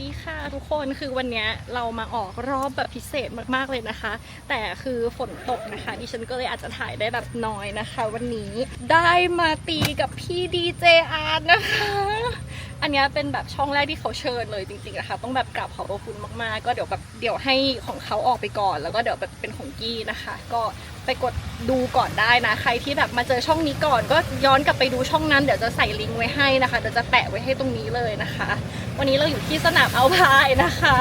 ดีค่ะทุกคนคือวันนี้เรามาออกรอบแบบพิเศษมากๆเลยนะคะ แต่คือฝนตกนะคะดิฉันก็เลยอาจจะถ่ายได้แบบน้อยนะคะ วันนี้ได้มาตีกับพี่ดีเจอาร์นะคะ อันนี้เป็นแบบช่องแรกที่เขาเชิญเลยจริงๆนะคะ ต้องแบบกราบขอบพระคุณมากๆ ก็เดี๋ยวแบบเดี๋ยวให้ของเขาออกไปก่อน แล้วก็เดี๋ยวแบบเป็นของกี้นะคะ ก็ไปกดดูก่อนได้นะ ใครที่แบบมาเจอช่องนี้ก่อน ก็ย้อนกลับไปดูช่องนั้นเดี๋ยวจะใส่ลิงก์ไว้ให้นะคะเดี๋ยวจะแปะไว้ให้ตรงนี้เลยนะคะ วันนี้เราอยู่ที่สนามเอาพายนะคะ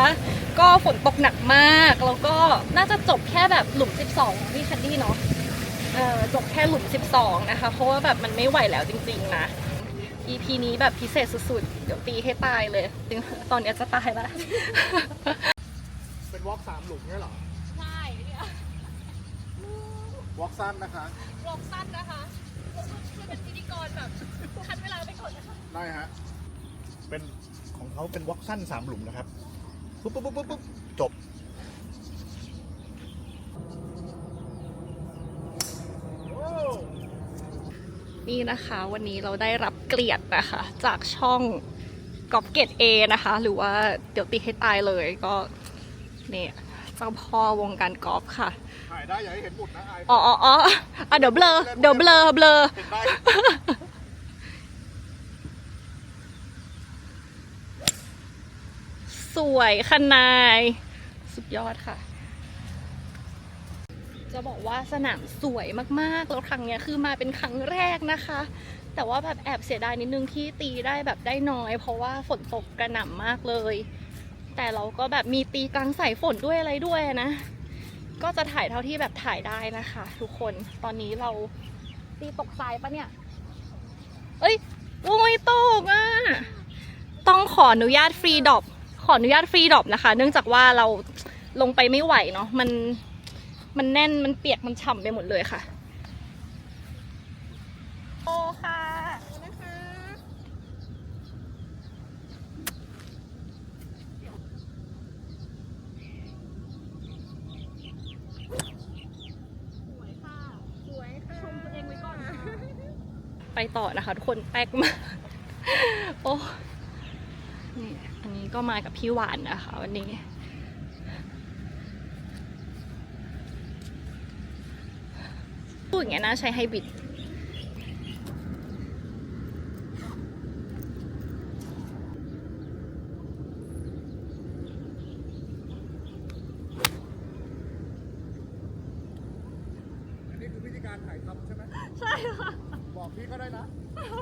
ก็ฝนตกหนักมากแล้วก็น่าจะจบแค่แบบหลุม 12พี่แคนดี้เนาะจบแค่หลุม 12 นะคะ เพราะว่าแบบมันไม่ไหวแล้วจริง ๆ นะ EP นี้แบบพิเศษสุดๆ เดี๋ยวตีให้ตายเลยจริงตอนเนี้ยจะตายแล้วเป็นวอล์กสามหลุมเนี่ยเหรอใช่เนี่ยวอล์กสั้นนะคะลองสั้นนะคะช่วยเป็นพิธีกรแบบคันเวลาไปก่อนนะคะได้ฮะ เป็นของเขาเป็นวอล์กสั้นสามหลุมนะครับ ปุ๊บปุ๊บปุ๊บปุ๊บปุ๊บจบ นี่นะคะ วันนี้เราได้รับเกลียดนะคะ จากช่องกอบเกตเอนะคะ หรือว่าเดี๋ยวตีให้ตายเลยก็เนี่ยเจ้าพ่อวงการกอล์ฟค่ะ ถ่ายได้อย่าให้เห็นหมุดนะอายอ๋ออ๋ออ๋ออะเดี๋ยวเบลอเดี๋ยวเบลอเบลอ เห็นได้สวยขนาย สุดยอดค่ะ จะบอกว่าสนามสวยมากๆ แล้วครั้งเนี้ยคือมาเป็นครั้งแรกนะคะ แต่ว่าแบบแอบเสียดายนิดนึงที่ตีได้แบบได้น้อย เพราะว่าฝนตกกระหน่ำมากเลย แต่เราก็แบบมีตีกลางสายฝนด้วยอะไรด้วยนะ ก็จะถ่ายเท่าที่แบบถ่ายได้นะคะ ทุกคน ตอนนี้เราตีตกทรายปะเนี่ย เอ้ยโอ้ยตกอะ ต้องขออนุญาตฟรีดรอป ขออนุญาตฟรีดรอปนะคะ เนื่องจากว่าเราลงไปไม่ไหวเนาะ มัน มันแน่นมันเปียกมันฉ่ำไปหมดเลยค่ะ โอค่ะนะคะสวยค่ะสวยค่ะชมตัวเองไว้ก่อนค่ะไปต่อนะคะทุกคนแป๊กมากโอ้นี่อันนี้ก็มากับพี่หวานนะคะ วันนี้ พูด อย่างเงี้ยนะใช้ไฮบริดอันนี้คือวิธีการถ่ายทำใช่ไหมใช่ค่ะ บอกพี่ก็ได้นะ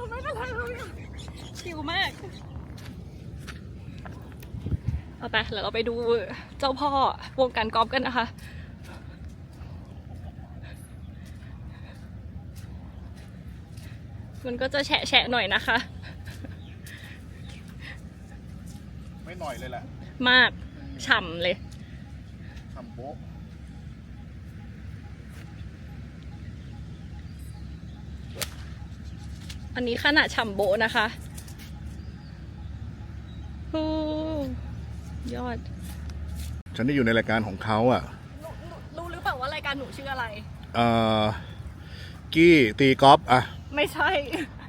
ไม่เป็นไรเลยชิวมาก เอาไปเดี๋ยวเราไปดูเจ้าพ่อวงการกอล์ฟกันนะคะ มันก็จะแฉะแฉะๆหน่อยนะคะ ไม่หน่อยเลยแหละมากฉ่ำเลย ทำโบ๊ะอันนี้ขนาดฉ่ำโบะนะคะโอ้ยอด ฉันได้อยู่ในรายการของเขาอะรู้หรือเปล่าว่ารายการหนูชื่ออะไร เอ่อกี้ตีกอล์ฟอะ ไม่ใช่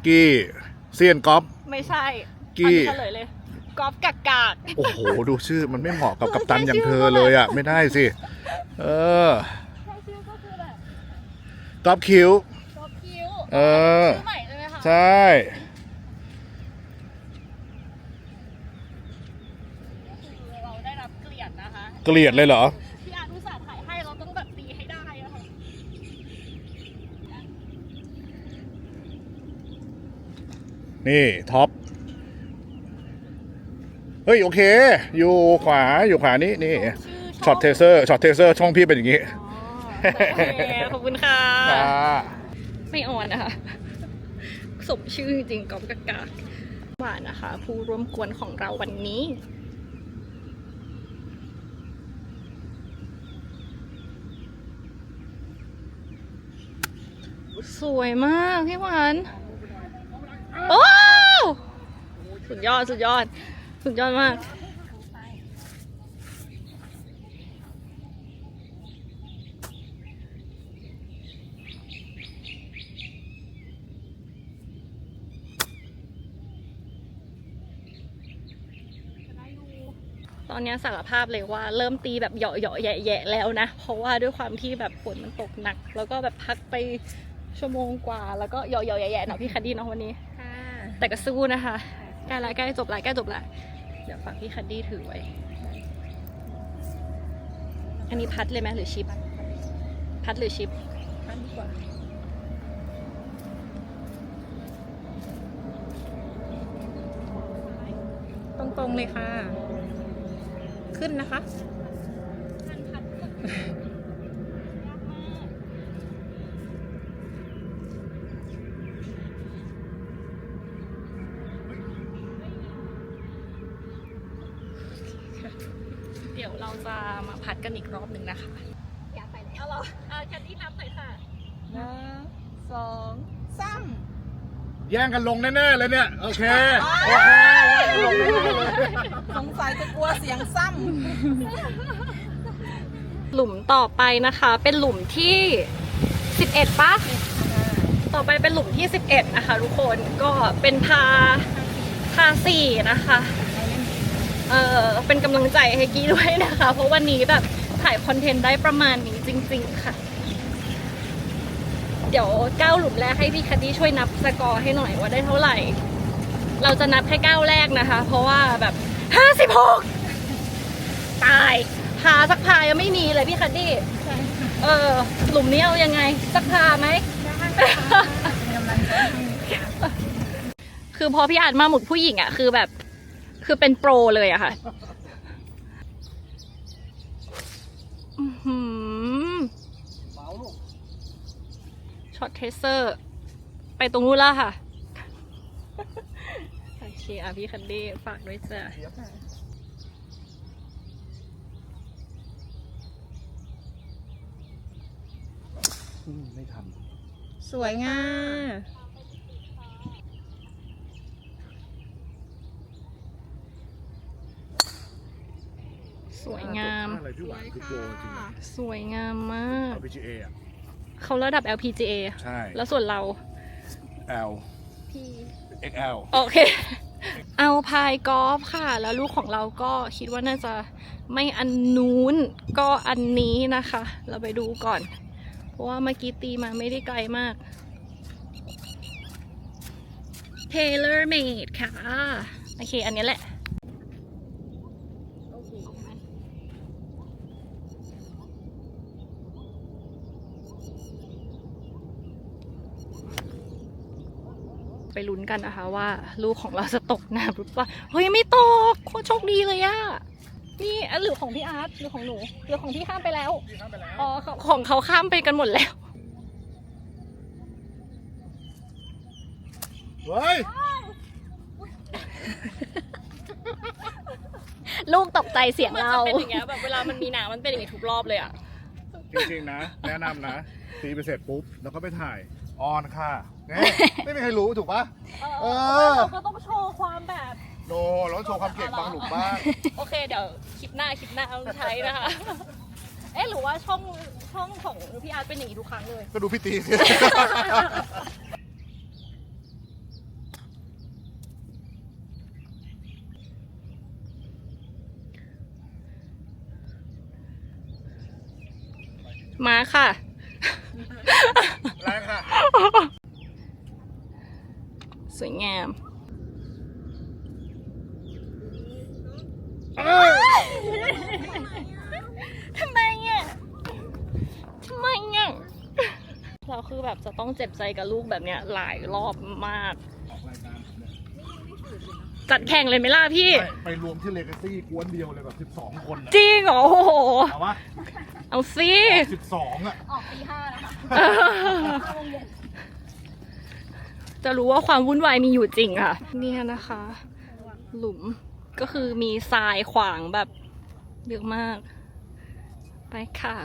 กี้เซียนกอล์ฟไม่ใช่กี้ อันนี้เฉลยเลยกอล์ฟกากกากโอ้โห ดูชื่อมันไม่เหมาะกับกัปตันอย่างเธอเลยอะ ไม่ได้สิ เออแค่ชื่อก็คือแบบกอล์ฟคิว กอล์ฟคิ้วเออ ชื่อใหม่ใช่ไหมคะใช่คือเราได้รับเกลียดนะคะ เกลียดเลยเหรอ พี่อาร์ตอุตส่าห์ถ่ายให้เราต้องแบบตีให้ได้อะค่ะ นี่ท็อป เฮ้ย โอเค อยู่ขวาอยู่ขวานี้นี่ชื่อช็อตเทเซอร์ช็อตเทเซอร์ช่องพี่เป็นอย่างนี้อ๋อโอเคขอบคุณค่ะอ่าไม่อ่อนนะคะสมชื่อจริงๆกอล์ฟกากกหวานนะคะ ผู้ร่วมกวนของเราวันนี้สวยมากพี่หวาน โอ้สุดยอด สุดยอด สุดยอดมาก ตอนนี้สารภาพเลยว่าเริ่มตีแบบเหยาะเหยาะๆแยะๆแล้วนะ เพราะว่าด้วยความที่แบบฝนมันตกหนัก แล้วก็แบบพักไปชั่วโมงกว่า แล้วก็เหยาะเหยาะๆแยะๆเนาะพี่คดีเนาะวันนี้ แต่ก็สู้นะคะใกล้ละใกล้จบละใกล้จบละเดี๋ยวฝากพี่คัดดี้ถือไว้ อันนี้พัดเลยไหมหรือชิป พัดหรือชิปพันดีกว่าตรงๆเลยค่ะ ขึ้นนะคะ เดี๋ยวเราจะมาพัด กันอีกรอบหนึ่งนะคะ อยากไปแล้วเหรออ่าแคนดี้นับหน่อยค่ะหนึ่งสองซ้แย่งกันลงแน่ๆเลยเนี่ย โอเค โอเคแย่งกันลงแน่ๆเลยำสงสัยจะกลัวเสียงซ้หลุมต่อไปนะคะ เป็นหลุมที่ 11ปะำต่อไปเป็นหลุมที่ 11 นะคะ ทุกคนก็เป็นพาพาสี่นะคะ เออเป็นกำลังใจให้กี้ด้วยนะคะ เพราะวันนี้แบบถ่ายคอนเทนต์ได้ประมาณนี้จริง ๆ ค่ะ เดี๋ยวก้าวหลุมแรกให้พี่คัดดี้ช่วยนับสกอร์ให้หน่อยว่าได้เท่าไหร่ เราจะนับแค่ก้าวแรกนะคะ เพราะว่าแบบ56ตายพาสักพายังไม่มีเลยพี่คัดดี้เออหลุมนี้เอายังไง สักพาไหมคือพอพี่อาจมาหมุดผู้หญิงอะคือแบบ คือเป็นโปรเลยอะค่ะอื้อหือช็อตเทสเซอร์ ไปตรงนู้นแล้วค่ะ โอเคอะพี่คันดี้ฝากด้วยจ้ะอืมไม่ทันสวยงาม วยงาม อะไรพี่หวานคือโปรจริงๆนะสวยงามมาก เอา PGA อะ เขาระดับ LPGA ใช่ แล้วส่วนเรา L XL โอเค เอาพายกอล์ฟค่ะ แล้วลูกของเราก็คิดว่าน่าจะไม่อันนู้นก็อันนี้นะคะ เราไปดูก่อน เพราะว่าเมื่อกี้ตีมาไม่ได้ไกลมาก Tailor Made ค่ะ โอเค อันนี้แหละ ไปลุ้นกันนะคะ ว่าลูกของเราจะตกน้ำหรือเปล่าเฮ้ยไม่ตกโคตรโชคดีเลยอะนี่อันหรือของพี่อาร์ตหรือของหนูหรือของพี่ข้ามไปแล้วพี่ข้ามไปแล้วอ๋อของของเขาข้ามไปกันหมดแล้วเฮ้ยลูกตกใจเสียงเราเป็นอย่างเงี้ยแบบเวลามันมีหนามันเป็นอย่างงี้ทุกรอบเลยอะจริงๆนะ แนะนำนะตีไปเสร็จปุ๊บ แล้วก็ไปถ่ายออนค่ะ เนี่ยไม่มีใครรู้ถูกปะ เออ เราก็ต้องโชว์ความแบบ โนแล้วโชว์ความเก่งบางหลุมบ้างโอเคเดี๋ยวคลิปหน้าคลิปหน้าเอาใช้นะคะ เอ๊ะหรือว่าช่องช่องของพี่อาร์ตเป็นอย่างนี้ทุกครั้งเลย ก็ดูพี่ตีสิ มาค่ะ แรงค่ะ สวยงามเอ้ยทำไมอะทำไมอะเราคือแบบจะต้องเจ็บใจกับลูกแบบเนี้ยหลายรอบมากออกรายการผมเนี่ยจัดแข่งเลยไหมล่ะพี่ไปไปรวมที่เลกาซี่กวนเดียวเลยแบบ12 คนนะจริงเหรอโอ้โห เอาวะเอาสิ12 อะ จะรู้ว่าความวุ่นวายมีอยู่จริงค่ะ เนี่ยนะคะ หลุมก็คือมีทรายขวางแบบเยอะมาก ไปค่ะ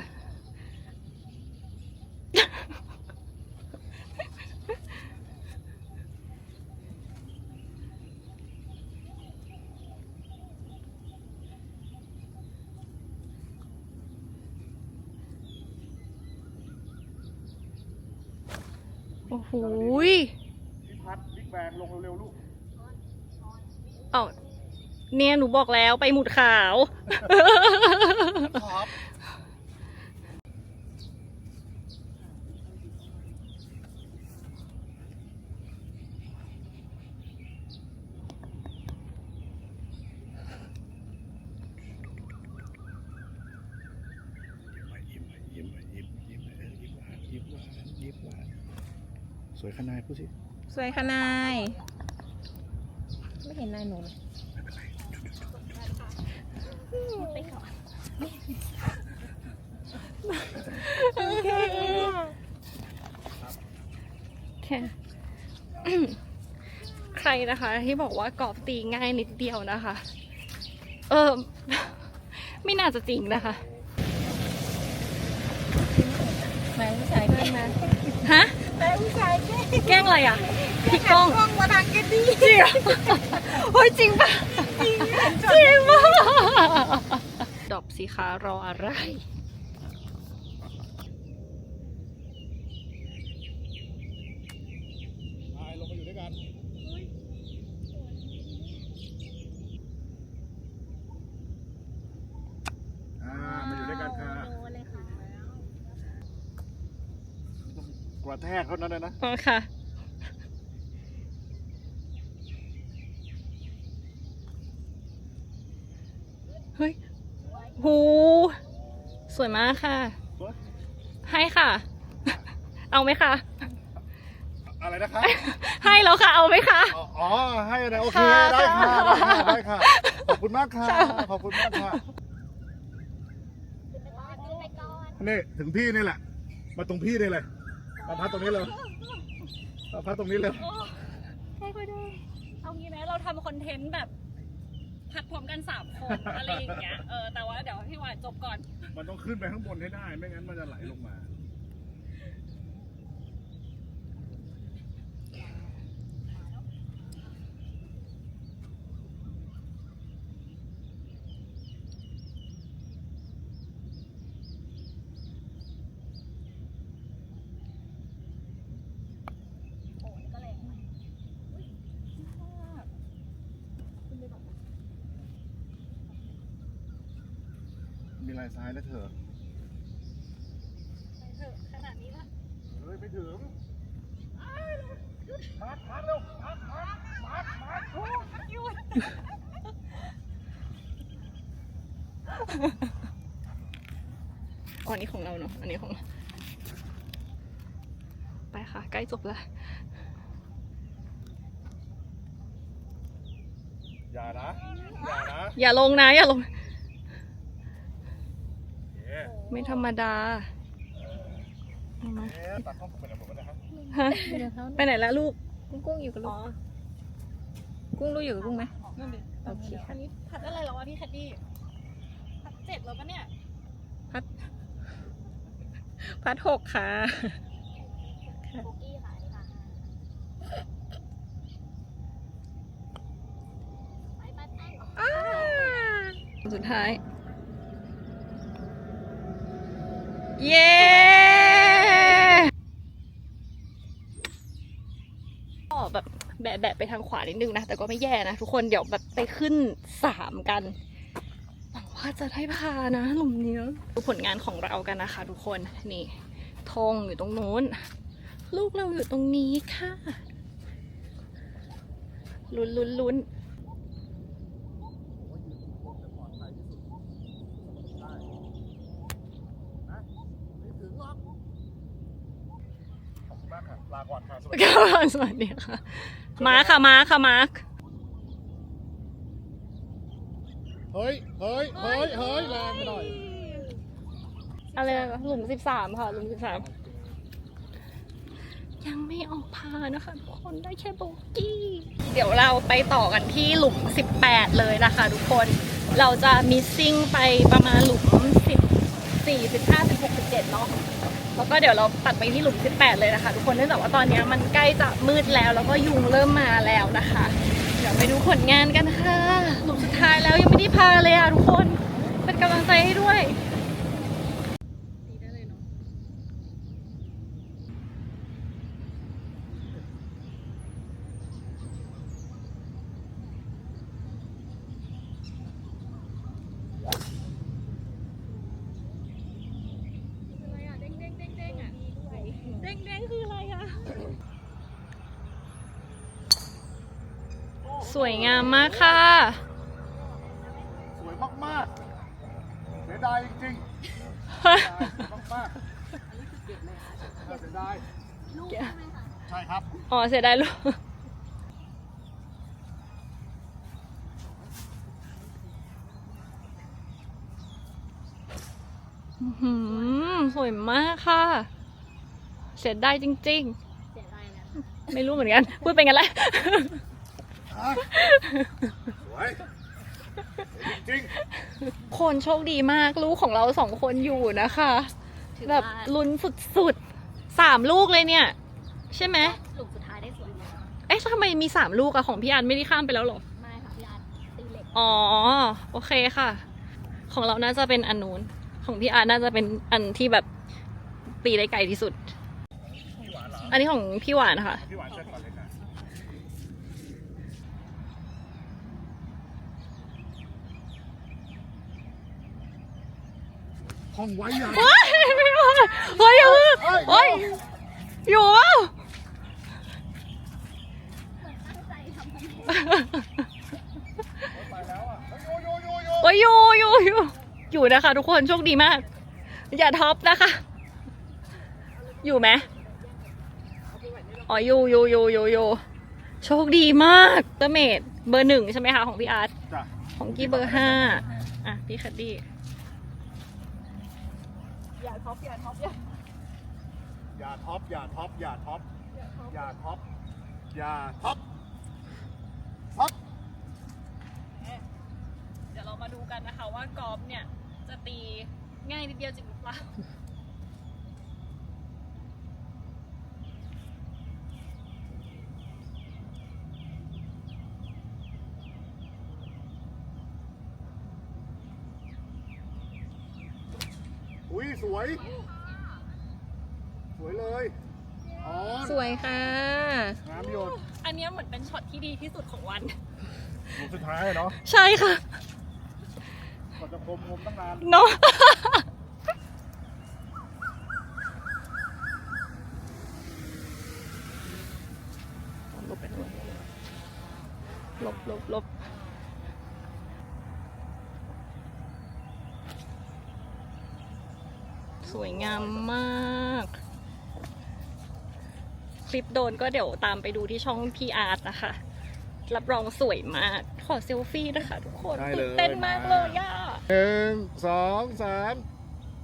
โอ้โหยพี่พัดบิ๊ก แบงลงเร็วๆลูก เอาเนี่ยหนูบอกแล้วไปหมุดขาว ครับยิ้มยิ้มยิ้มยิ้มยิ้มหวานยิ้มหวานยิ้มหวานสวยขนาดพูดสิ สวยค่ะนาย ไม่เห็นนายหนูเลยไม่เป็นไรไปก่อนแค่ใครนะคะ ที่บอกว่ากอล์ฟตีง่ายนิดเดียวนะคะ เออไม่น่าจะจริงนะคะนายผู้ชายแกล้งนะฮะ นายผู้ชายแกล้งแกล้งอะไรอะพี่กล้องกล้องมาทางแกดีจริงเหรอเฮ้ยจริงปะจริงปะดอบสิคะรออะไร ไปลงมาอยู่ด้วยกันอ่ามาอยู่ด้วยกันค่ะต้อง กระแทกเขานั้นเลยนะอ๋อค่ะ เฮ้ยหูสวยมากค่ะสวยให้ค่ะ เอาไหมคะ อะไรนะคะ ให้แล้วค่ะ เอาไหมคะ อ๋ออ๋อให้นะโอเคค่ะได้ค่ะค่ะ ได้ค่ะ ขอบคุณมากค่ะ ขอบคุณมากค่ะ นี่ ถึงพี่นี่แหละ มาตรงพี่นี่เลย มาพักตรงนี้เลยมาพักตรงนี้เลยให้ก็ได้ เอางี้ไหมเราทำคอนเทนต์แบบพักพร้อมกันสามคนอะไรอย่างเงี้ย เออ แต่ว่าเดี๋ยวพี่หวานจบก่อน มันต้องขึ้นไปข้างบนให้ได้ ไม่งั้นมันจะไหลลงมาายซ้ายแล้วเถอะไปเถอะขนาดนี้ละเฮ้ยไม่ถึงมาร์คมาร์คเร็วมาร์คมาร์คมาร์คมาร์คโอ้ยอ๋ออันนี้ของเราเนาะ อันนี้ของเรา ไปค่ะ ใกล้จบแล้ว อย่านะ อย่านะ อย่าลงนะ อย่าลงเอ๊ะ ไม่ธรรมดาเอามาเอ๊ะตัดข้อมูลไปไหนหมดแล้วนะครับฮะเดี๋ยวเขาไปไหนแล้วลูกกุ้งกุ้งอยู่กับลูกกุ้งรู้อยู่กับกุ้งไหมนั่นดิโอเคค่ะอันนี้พัดอะไรแล้ววะพี่แคดดี้พัดเจ็ดแล้วปะเนี่ยพัดพัดหกค่ะสุดท้าย เย้ก็แบบแบะแบะไปทางขวานิดนึงนะ แต่ก็ไม่แย่นะทุกคนเดี๋ยวแบบไปขึ้นสามกันหวังว่าจะได้พานะหลุมเนี้ยดูผลงานของเรากันนะคะ ทุกคนนี่ธงอยู่ตรงนู้น ลูกเราอยู่ตรงนี้ค่ะลุ้นลุ้นลุ้น ไม่ถึงหรอกขอบคุณมากค่ะ ลาก่อนค่ะสวัสดีก็สวัสดีค่ะ มาค่ะมาค่ะมาร์คเฮ้ย เฮ้ย เฮ้ย เฮ้ย แรงไปหน่อย อะไรนะหลุมสิบสามค่ะหลุมสิบสามยังไม่ออกพานะคะทุกคนได้แค่โบกี้ เดี๋ยวเราไปต่อกันที่หลุม 18 เลยนะคะทุกคนเราจะมิสซิ่งไปประมาณหลุม 14 15 16 17เนาะ แล้วก็เดี๋ยวเราตัดไปที่หลุม 18 เลยนะคะ ทุกคนเนื่องจากว่าตอนนี้มันใกล้จะมืดแล้ว แล้วก็ยุงเริ่มมาแล้วนะคะ เดี๋ยวไปดูผลงานกันค่ะ หลุมสุดท้ายแล้วยังไม่ได้พาเลยอะทุกคน เป็นกำลังใจให้ด้วย สวยงา มมากค่ะ สวยมากๆเสียดายจริงๆเสียดายมากๆเสียดายใช่ครับ อ๋อเสียดายลูกอื้อหือสวยมากค่ะ เสียดายจริง ๆ ไม่รู้เหมือนกัน พูดไปงั้นแหละ สวยจริงคนโชคดีมากลูกของเราสองคนอยู่นะคะ แบบลุ้นสุดๆสามลูกเลยเนี่ย ใช่ไหมลูกสุดท้ายได้สวยมากเอ๊ะทำไมมีสามลูกอะของพี่อันไม่ได้ข้ามไปแล้วเหรอ ไม่ค่ะพี่อาร์ตตีเหล็กอ๋อ โอเคค่ะ ของเราน่าจะเป็นอันนู้นของพี่อาร์ตน่าจะเป็นอันที่แบบปีได้ไกลที่สุด อันนี้ของพี่หวานค่ะๆพี่หวานเชิญก่ อนเลยค่ะห้องไว้ยังเฮ้ยไม่ไหวเฮ้ยอย่าเพิ่งเฮ้ยอยู่เปล่าไปแล้วอะโยโยโยโยเฮ้ยอยู่อยู่อยู่อยู่นะคะ ทุกคนโชคดีมาก อย่าท็อปนะคะ อยู่ไหมอ๋ออยู่อยู่อยู่อยู่อยู่โชคดีมากเตอร์เมดเบอร์หนึ่งใช่ไหมคะของพี่อาร์ตจ้ะ ของกี้เบอร์ห้าอะพี่คัดดี้ อย่าท็อปอย่าท็อปอย่าท็อปอย่าท็อปอย่าท็อปอย่าท็อปท็อปเดี๋ยวเรามาดูกันนะคะว่ากอล์ฟเนี่ยจะตีง่ายนิดเดียวจริงหรือเปล่า สวย สวยเลยอ๋อสวยค่ะ น้ำหยดอันเนี้ยเหมือนเป็นช็อตที่ดีที่สุดของวัน หลุมสุดท้ายอะเนาะใช่ค่ะก่อนจะคมงมตั้งนานเนาะ ลบไปหน่อยลบลบลบ สวยงามมาก คลิปโดนก็เดี๋ยวตามไปดูที่ช่องพีอาร์ตนะคะ รับรองสวยมาก ขอเซลฟี่นะคะทุกคนได้เลย ตื่นเต้นมากเลยย่าหนึ่งสองสาม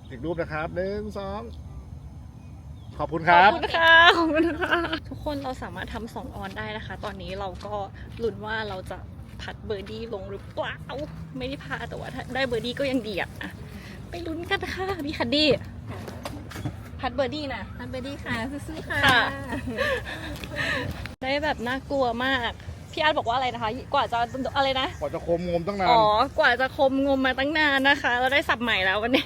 อีกรูปนะครับหนึ่งสองขอบคุณคขอรับบ คุณค่ะขอบคุณค่ะทุกคนเราสามารถทำสองออนได้นะคะ ตอนนี้เราก็ลุ้นว่าเราจะพัดเบอร์ดี้ลงหรือเปล่า ไม่ได้พาแต่ว่าถ้าได้เบอร์ดี้ก็ยังดีอะอะ ไปลุ้นกันค่ะพี่คัดดี้พัดเบอร์ดี้นะอันเบดี้ค่ะสู้ๆค่ะค่ะ ได้แบบน่ากลัวมากพี่อาร์ตบอกว่าอะไรนะคะ กว่าจะอะไรนะก่อนจะคมงมตั้งนาน อ๋อ กว่าจะคมงมมาตั้งนานนะคะ เราได้สับใหม่แล้ววันนี้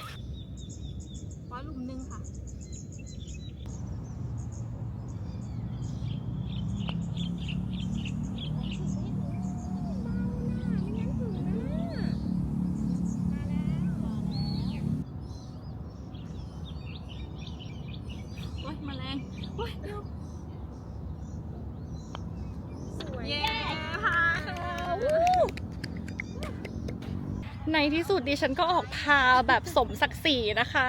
ที่สุดดิฉันก็ออกพาแบบสมศักดิ์ศรีนะคะ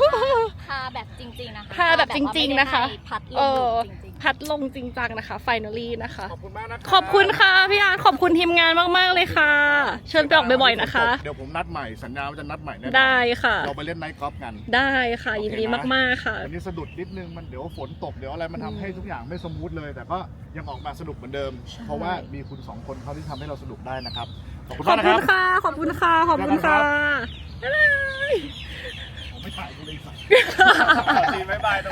วู้พาแบบจริง ๆนะคะพาแบบจริงๆนะคะพาแบบว่าไม่ได้ให้พัดลเองหลุอมจริงพัดลงจริงจังนะคะ finally นะคะ ขอบคุณมากนะขอบคุณค่ะพี่อาร์ตขอบคุณทีมงานมากๆเลยค่ะ เชิญไปออกบ่อยๆนะคะ เดี๋ยวผมนัดใหม่สัญญาว่าจะนัดใหม่แน่นอนได้ค่ะ เราไปเล่นไนท์กอล์ฟกัน ได้ค่ะยินดีมากๆค่ะ วันนี้สะดุดนิดนึงมันเดี๋ยวฝนตกเดี๋ยวอะไรมันทำให้ทุกอย่างไม่สมูทเลย แต่ก็ยังออกมาสนุกเหมือนเดิม ใช่ เพราะว่ามีคุณสองคนเขาที่ทำให้เราสนุกได้นะครับ ขอบคุณขอมาบกนะคคุรัณบค่ะ ขอบคุณค่ะ ขอบคุณค่ะบ๊ายบายผม ไม่ถ่ายกูเลยสักทีบ๊ายบายตรง